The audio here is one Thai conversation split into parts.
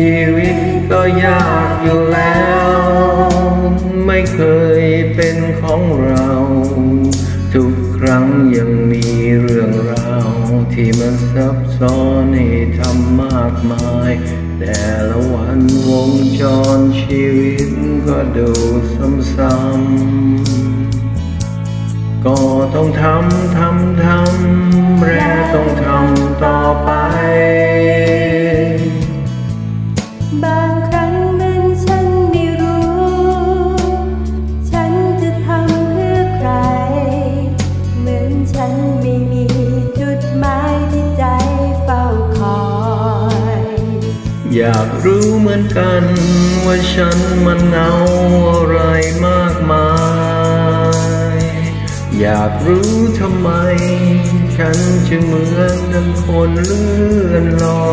ชีวิตก็ยากอยู่แล้ว ไม่เคยเป็นของเรา ทุกครั้งยังมีเรื่องราวที่มันซับซ้อนให้ทำมากมาย แต่ละวันวงจรชีวิตก็ดูซ้ำๆก็ต้องทำ ทำ ทำและต้องท อยากรู้เหมือนกัน ว่าฉันมันเหงาอะไรมากมาย อยากรู้ทำไม ฉันจึงเหมือนดังคนเลื่อนลอ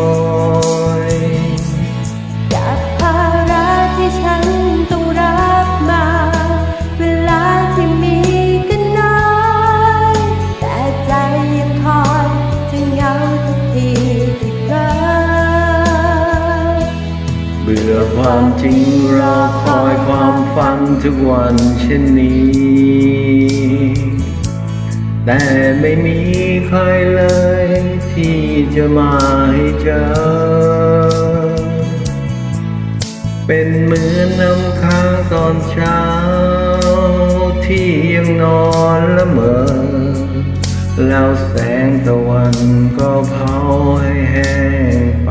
ย ความจริงรอคอยความฝันทุกวันเช่นนี้ แต่ไม่มีใครเลยที่จะมาให้เจอ เป็นเหมือนน้ำค้างตอนเช้า ที่ยังนอนละเมอ แล้วแสงตะวันก็เผาให้แห้งไป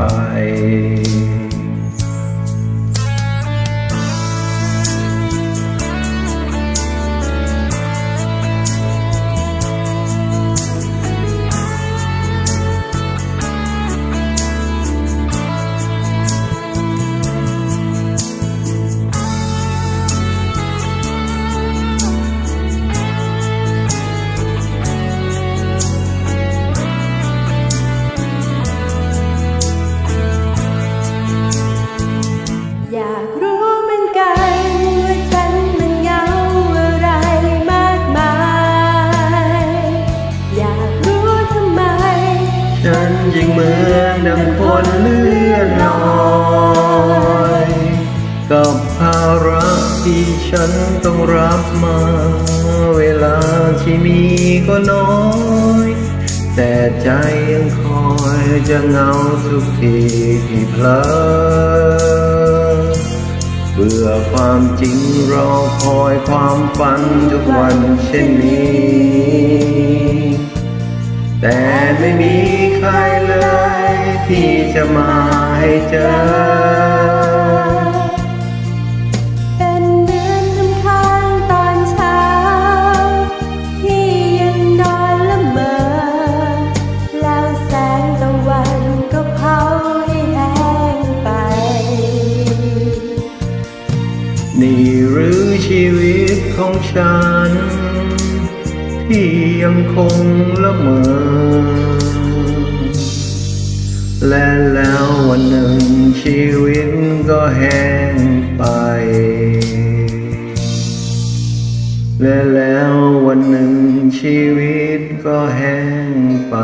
ฉันยิ่งเหมือนดังคนเลื่อนลอย กับภาระที่ฉันต้องรับมา เวลาที่มีก็น้อย แต่ใจยังคอยจะเหงาทุกทีที่เพลอเบื่อความจริงรอคอยความฝันทุกวันเช่นนี้ แต่ไม่มีใครเลยที่จะมาให้เจอ เป็นเหมือนน้ำค้างตอนเช้า ที่ยังนอนละเมอ แล้วแสงตะวันก็เผาให้แห้งไป นี่หรือชีวิตของฉัน ที่ยังคงละเมอ และแล้ววันหนึ่งชีวิตก็แห้งไป และแล้ววันหนึ่งชีวิตก็แห้งไป